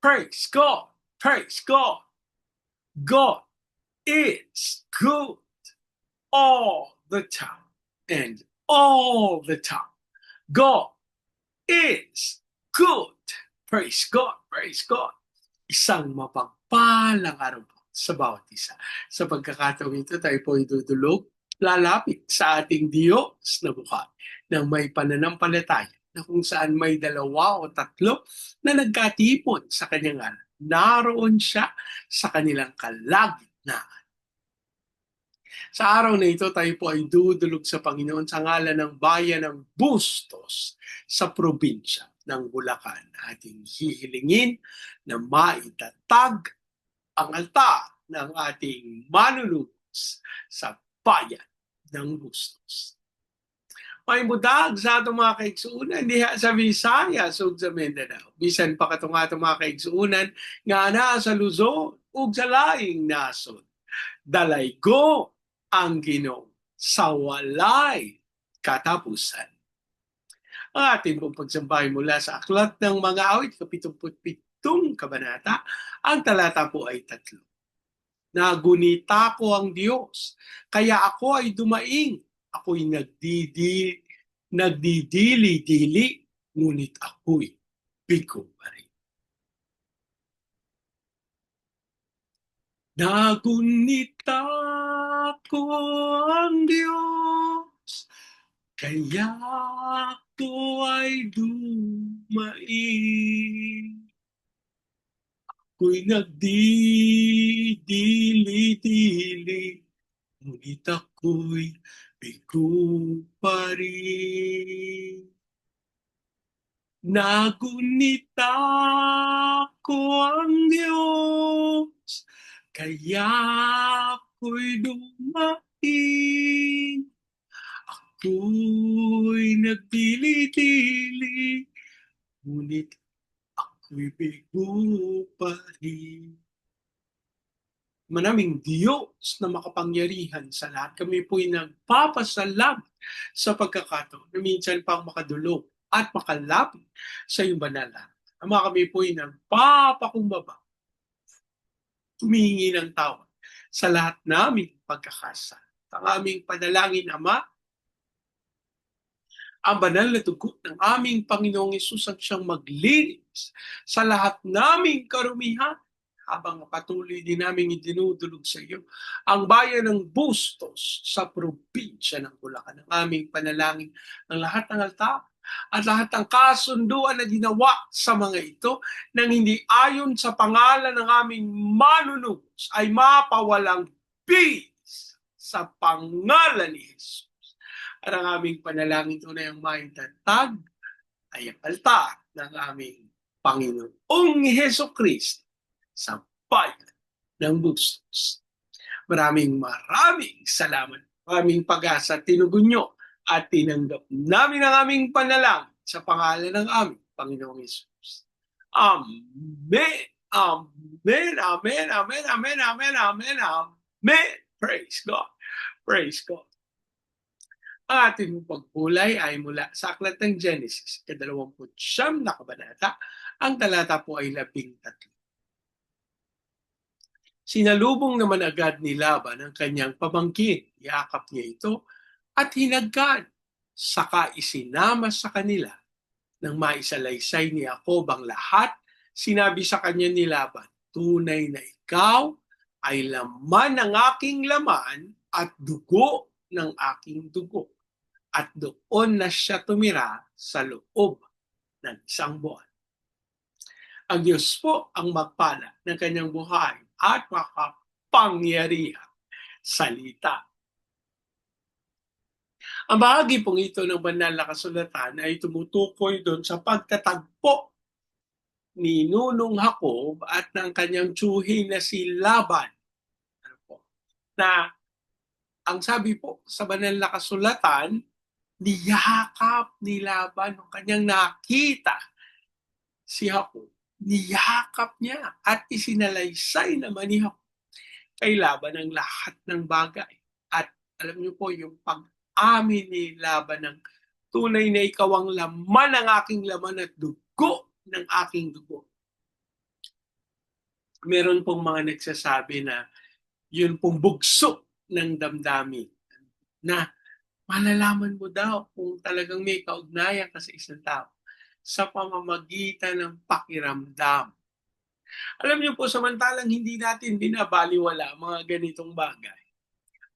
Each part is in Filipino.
Praise God. Praise God. God is good all the time and all the time. God is good. Praise God. Praise God. Isang mapagpalang araw po sa bawat isa. Sa pagkakataong ito, tayo po idudulog, lalapit sa ating Diyos na buhay ng may pananampalataya na kung saan may dalawa o tatlo na nagkatipon sa kanyang anak. Naroon siya sa kanilang kalagitnaan. Sa araw na ito, tayo po ay dudulog sa Panginoon sa ngalan ng bayan ng Bustos sa probinsya ng Bulacan. Ating hihilingin na maitatag ang altar ng ating manunubos sa bayan ng Bustos may mudag sa atong mga kaigsuunan diha sa Visayas ug sa Mindanao. Bisan pa katong atong mga kaigsuunan nga na sa Luzon ug sa laing nasod. Dalay ko ang Ginoo sa walay katapusan. Ang ating pong pagsambahay mula sa Aklat ng Mga Awit, kapitumputpitong kabanata, ang talata po ay tatlo. Nagunita ko ang Diyos, kaya ako ay dumaing ako'y nagdidi, nagdidili-dili, ngunit ako'y bigo pa rin. Nagunita ko ang Diyos, kaya ako ay dumaing. Ako'y nagdidili-dili, ngunit ako'y bigo pa rin. Nagunita ko ang Diyos, kaya ako'y dumating. Ako'y nagdili-dili, ngunit ako'y bigo pa rin manaming Diyos na makapangyarihan sa lahat. Kami po'y nagpapasalamat sa pagkakataon na minsan pang makadulog at makalapit sa iyong banala. Ama kami po'y nagpapakumbaba, tumingi ng tawad sa lahat naming pagkakasa. Ang aming panalangin, Ama, ang banal na tugot ng aming Panginoong Isus ang siyang maglinis sa lahat naming karumihan habang patuloy din namin idinudulog sa iyo ang bayan ng Bustos sa probinsya ng Bulacan. Ang aming panalangin ng lahat ng altar at lahat ng kasunduan na ginawa sa mga ito nang hindi ayon sa pangalan ng aming manunubos ay mapawalang peace sa pangalan ni Jesus. At ang aming panalangin tunay ang maitatag ay ang altar ng aming Panginoong Heso Kristo sa bayan ng Bustos. Maraming maraming salamat. Maraming pag-asa tinugon nyo at tinanggap namin ang aming panalang sa pangalan ng aming Panginoong Yesus. Amen. Amen. Amen. Amen. Amen. Amen. Amen. Amen. Praise God. Praise God. Ang ating pagpulay ay mula sa Aklat ng Genesis, kadalawamput siyam na kabanata. Ang talata po ay labing tatlo. Sinalubong naman agad ni Laban ang kanyang pamangkin. Yakap niya ito at hinagkan. Saka isinama sa kanila nang maisalaysay ni Jacob ang lahat. Sinabi sa kanya ni Laban, tunay na ikaw ay laman ng aking laman at dugo ng aking dugo. At doon na siya tumira sa loob ng isang buwan. Ang Diyos po ang magpala ng kanyang buhay at makapangyarihan salita. Ang bahagi pong ito ng banal na kasulatan ay tumutukoy doon sa pagtatagpo ni Nunong Jacob at ng kanyang tsuhin na si Laban. Ano po? Na ang sabi po sa banal na kasulatan, niyakap ni Laban ng kanyang nakita si Jacob niyakap niya at isinalaysay naman ni kay Laban ang lahat ng bagay. At alam niyo po, yung pag-amin ni Laban ng tunay na ikaw ang laman ng aking laman at dugo ng aking dugo. meron pong mga nagsasabi na yun pong bugso ng damdamin na malalaman mo daw kung talagang may kaugnayan ka sa isang tao sa pamamagitan ng pakiramdam. Alam niyo po, samantalang hindi natin binabaliwala mga ganitong bagay.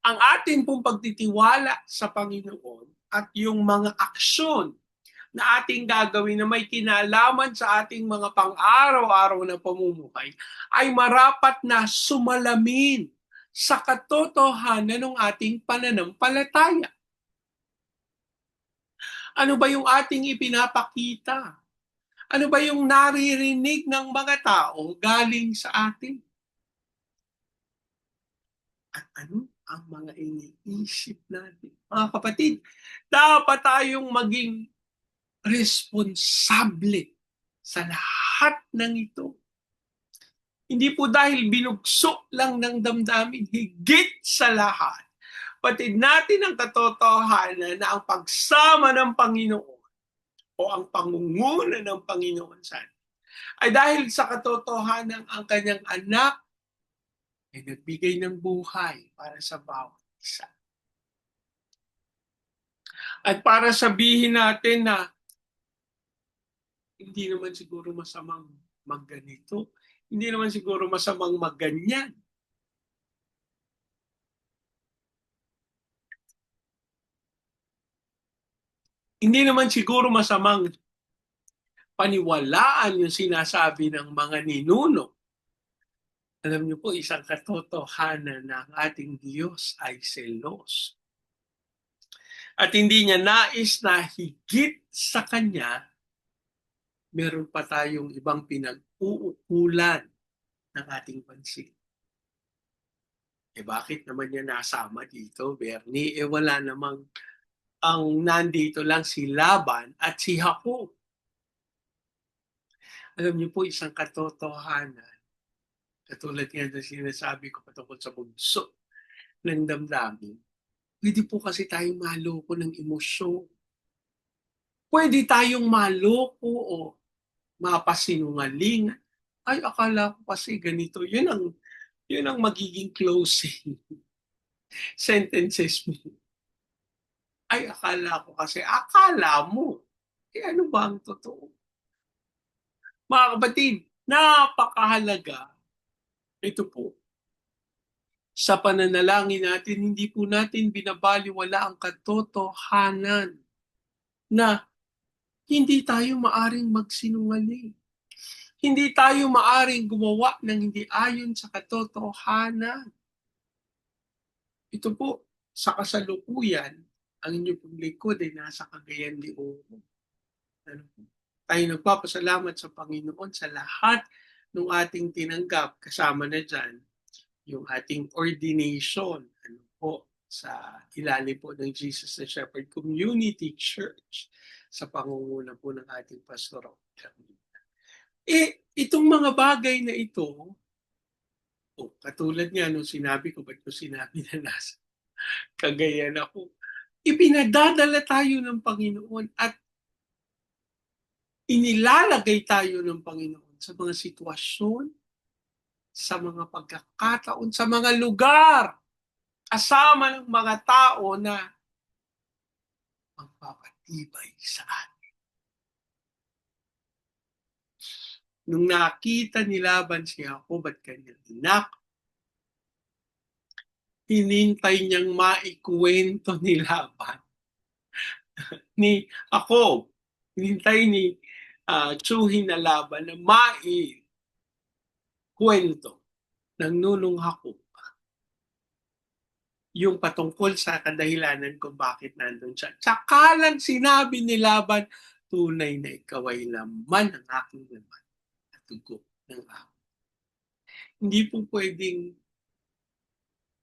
Ang atin pong pagtitiwala sa Panginoon at yung mga aksyon na ating gagawin na may kinalaman sa ating mga pang-araw-araw na pamumuhay ay marapat na sumalamin sa katotohanan ng ating pananampalataya. Ano ba yung ating ipinapakita? Ano ba yung naririnig ng mga tao galing sa atin? At ano ang mga iniisip natin? Mga kapatid, dapat tayong maging responsable sa lahat ng ito. Hindi po dahil binugso lang ng damdamin, higit sa lahat. Patid natin ang katotohanan na ang pagsama ng Panginoon o ang pangunguna ng Panginoon sa ay dahil sa katotohanan ang kanyang anak ay nagbigay ng buhay para sa bawat isa. At para sabihin natin na hindi naman siguro masamang magganito, hindi naman siguro masamang magganyan. Hindi naman siguro masamang paniwalaan yung sinasabi ng mga ninuno. Alam niyo po, isang katotohanan na ang ating Diyos ay selos. At hindi niya nais na higit sa Kanya, meron pa tayong ibang pinag-uukulan ng ating pansin. Eh bakit naman niya nasama dito, Bernie? Eh wala namang ang nandito lang si Laban at si Jacob. Alam niyo po, isang katotohanan, katulad nga na sinasabi ko patungkol sa bugso ng damdamin, pwede po kasi tayong maloko ng emosyon. Pwede tayong maloko o mapasinungaling. Ay, akala ko kasi ganito. Yun ang, yun ang magiging closing sentences mo ay akala ko kasi, akala mo. Eh ano ba ang totoo? Mga kapatid, napakahalaga. Ito po. Sa pananalangin natin, hindi po natin binabaliwala ang katotohanan na hindi tayo maaring magsinungaling. Hindi tayo maaring gumawa ng hindi ayon sa katotohanan. Ito po, sa kasalukuyan, ang inyong pong likod ay nasa Cagayan de Oro. Ano? Tayo nagpapasalamat sa Panginoon sa lahat ng ating tinanggap. Kasama na dyan yung ating ordination ano po, sa ilalim po ng Jesus the Shepherd Community Church sa pangunguna po ng ating pastor. Eh, itong mga bagay na ito, oh, katulad nga nung sinabi ko, ba't ko sinabi na nasa Cagayan ako, ipinadadala tayo ng Panginoon at inilalagay tayo ng Panginoon sa mga sitwasyon, sa mga pagkakataon, sa mga lugar, kasama ng mga tao na magpapatibay sa atin. Nung nakita ni Laban si Jacob at kanyang anak, hinintay niyang maikwento ni Laban. ni ako, hinintay ni uh, Tsuhin na Laban na maikwento ng nunong Hakob yung patungkol sa kadahilanan kung bakit nandun siya. Tsaka lang sinabi ni Laban, tunay na ikaw ay laman ng aking laman at tugo ng ako. Hindi po pwedeng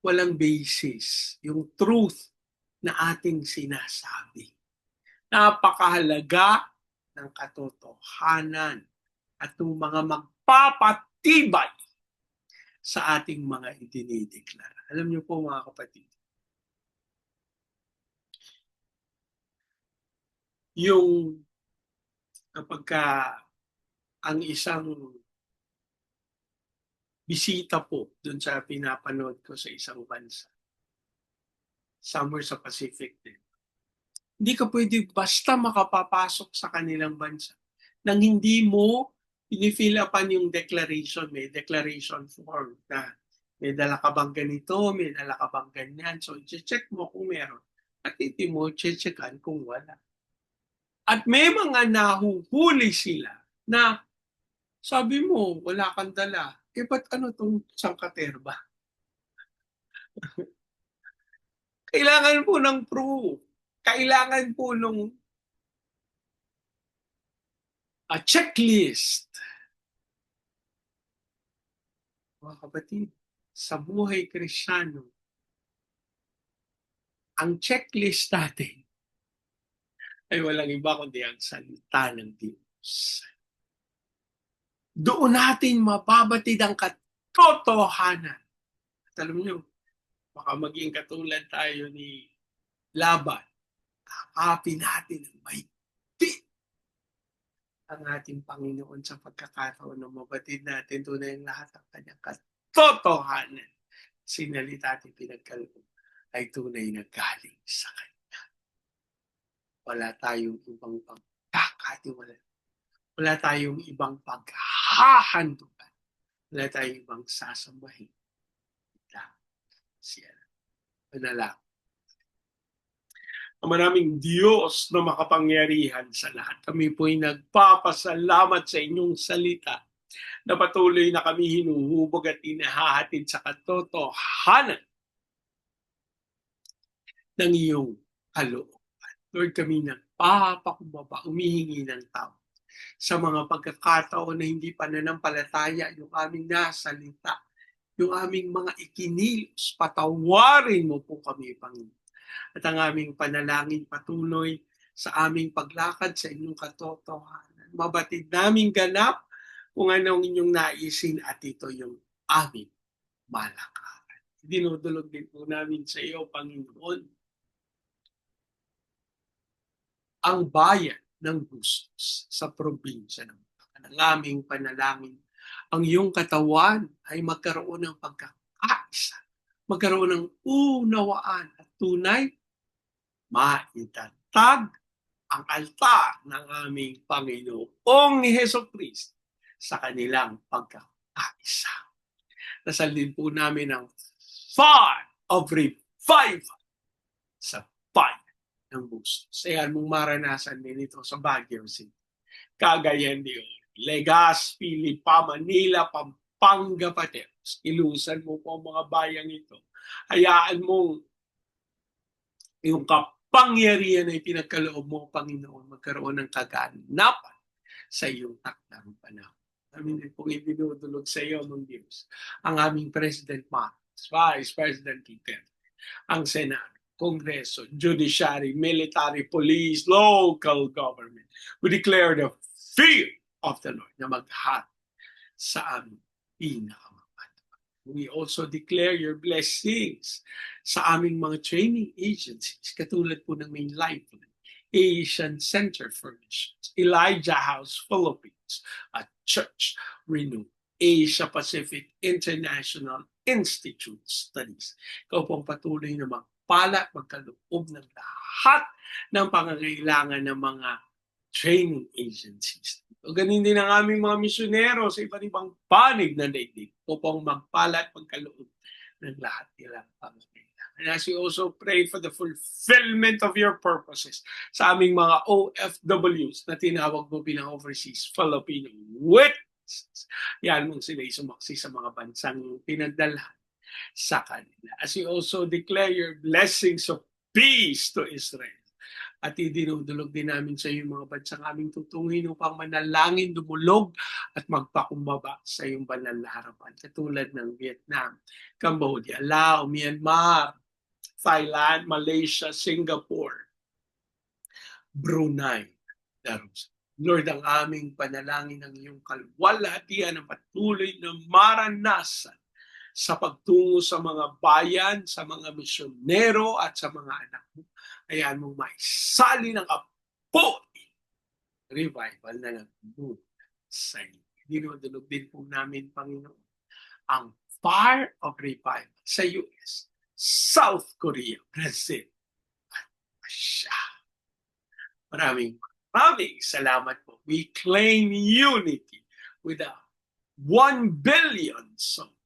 walang basis, yung truth na ating sinasabi. Napakahalaga ng katotohanan at ng mga magpapatibay sa ating mga idinideklara. Alam niyo po mga kapatid, yung kapag ka ang isang bisita po dun sa pinapanood ko sa isang bansa. Somewhere sa Pacific din. Hindi ka pwede basta makapapasok sa kanilang bansa nang hindi mo pinifill upan yung declaration, may declaration form na may dala ka bang ganito, may dala ka bang ganyan. So, check mo kung meron. At hindi mo checkan kung wala. At may mga nahuhuli sila na sabi mo, wala kang dala. Eh, ba't ano tong sangkaterba? Kailangan po ng proof. Kailangan po nung a checklist. Mga kapatid, sa buhay kristyano, ang checklist natin ay walang iba kundi ang salita ng Diyos. Doon natin mababatid ang katotohanan. At alam niyo, baka maging katulad tayo ni Laban. Kakapin natin ng may ang ating Panginoon sa pagkakataon na mabatid natin tunay ang lahat ng kanyang katotohanan. Sinalita at pinagkaloob ay tunay na galing sa Kanya. Wala tayong ibang pagkakatiwala. Wala tayong ibang paghahandugan. Wala tayong ibang sasambahin. Ito siya. Manalak. Ang maraming Diyos na makapangyarihan sa lahat. Kami po'y nagpapasalamat sa inyong salita na patuloy na kami hinuhubog at inahahatid sa katotohanan ng iyong kalooban. Lord, kami nagpapakumbaba, umihingi ng tao sa mga pagkakataon na hindi pananampalataya yung aming nasalita, yung aming mga ikinilos, patawarin mo po kami, Panginoon. At ang aming panalangin patuloy sa aming paglakad sa inyong katotohanan. Mabatid namin ganap kung anong inyong naisin at ito yung aming malakaran. Dinudulog din po namin sa iyo, Panginoon, ang bayan ng Bustos sa probinsya ng Bulacan. Ang aming panalangin, ang iyong katawan ay magkaroon ng pagkakaisa, magkaroon ng unawaan at tunay, maitatag ang altar ng aming Panginoong Heso Kristo sa kanilang pagkakaisa. Nasal din po namin ang fire of revival sa bayan ng Bustos. Ayan mong maranasan din ito sa Baguio City. Cagayan de Oro, Legazpi, Lipa, Manila, Pampanga, Pateros. Ilusan mo po ang mga bayang ito. Hayaan mong yung kapangyarihan na ipinagkaloob mo, Panginoon, magkaroon ng kaganapan sa iyong takdang panahon. Amin din pong ibinudulog sa iyo ng Diyos ang aming President Marcos, Vice President Duterte, ang Senado, Kongreso, Judiciary, Military, Police, Local Government. We declare the fear of the Lord na maghat sa aming pinakamapatawad. We also declare your blessings sa aming mga training agencies, katulad po ng main lifeline, Asian Center for Missions, Elijah House Philippines, at Church Renew, Asia Pacific International Institute Studies. Ikaw pong patuloy na magpala at magkaloob ng lahat ng pangangailangan ng mga training agencies. O ganun din ang aming mga misyonero sa iba't ibang panig na daigdig upang magpala at magkaloob ng lahat nilang pangangailangan. And as we also pray for the fulfillment of your purposes sa aming mga OFWs na tinawag mo bilang overseas Filipino witnesses. Yan mong sila sumaksi sa mga bansang pinagdalhan sa kanila. As we also declare your blessings of peace to Israel. At idinudulog din namin sa iyo mga bansang aming tutungin upang manalangin, dumulog at magpakumbaba sa iyong banal na harapan. Katulad ng Vietnam, Cambodia, Laos, Myanmar, Thailand, Malaysia, Singapore, Brunei, Darussalam. Lord, ang aming panalangin ng iyong kalwalhatian ang patuloy na maranasan sa pagtungo sa mga bayan, sa mga misyonero at sa mga anak mo. Ayan mong maisali ng apoy. Revival na nagmula sa iyo. Dinudulog din po namin, Panginoon, ang fire of revival sa US, South Korea, Brazil, at Russia. Maraming maraming salamat po. We claim unity with a 1 billion Christ.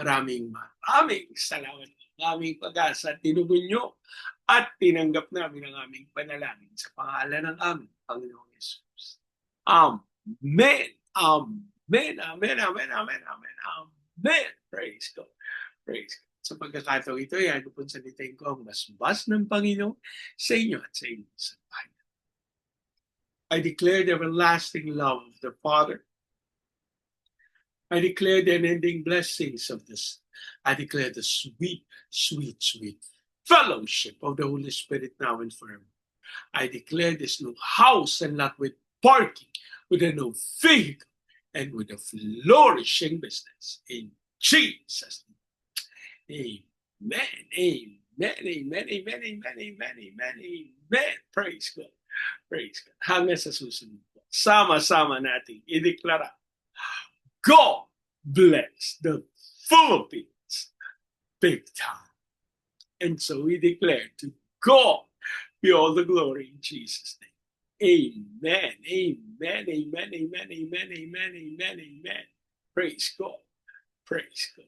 Maraming maraming salamat. Aming pag-asa, tinugon nyo at tinanggap namin ang aming panalangin sa pangalan ng aming Panginoong Yesus. Amen. Amen. Amen. Amen. Amen. Amen. Amen. Praise God. Praise God. Sa pagkakataong ito, ko po salitain ko ang basbas ng Panginoon sa inyo at sa inyo sa bahay. I declare the everlasting love of the Father. I declare the unending blessings of this. I declare the sweet, sweet, sweet fellowship of the Holy Spirit now and forever. I declare this new house and not with parking, with a new vehicle, and with a flourishing business. In Jesus' name. Amen. Amen. Amen. Amen. Amen. Amen. Amen. Amen. Praise God. Praise God. Hanggang sa susunod. Sama-sama natin ideklara. God bless the Philippines big time. And so we declare to God be all the glory in Jesus' name. Amen. Amen. Amen. Amen. Amen. Amen. Amen. Amen. Praise God. Praise God.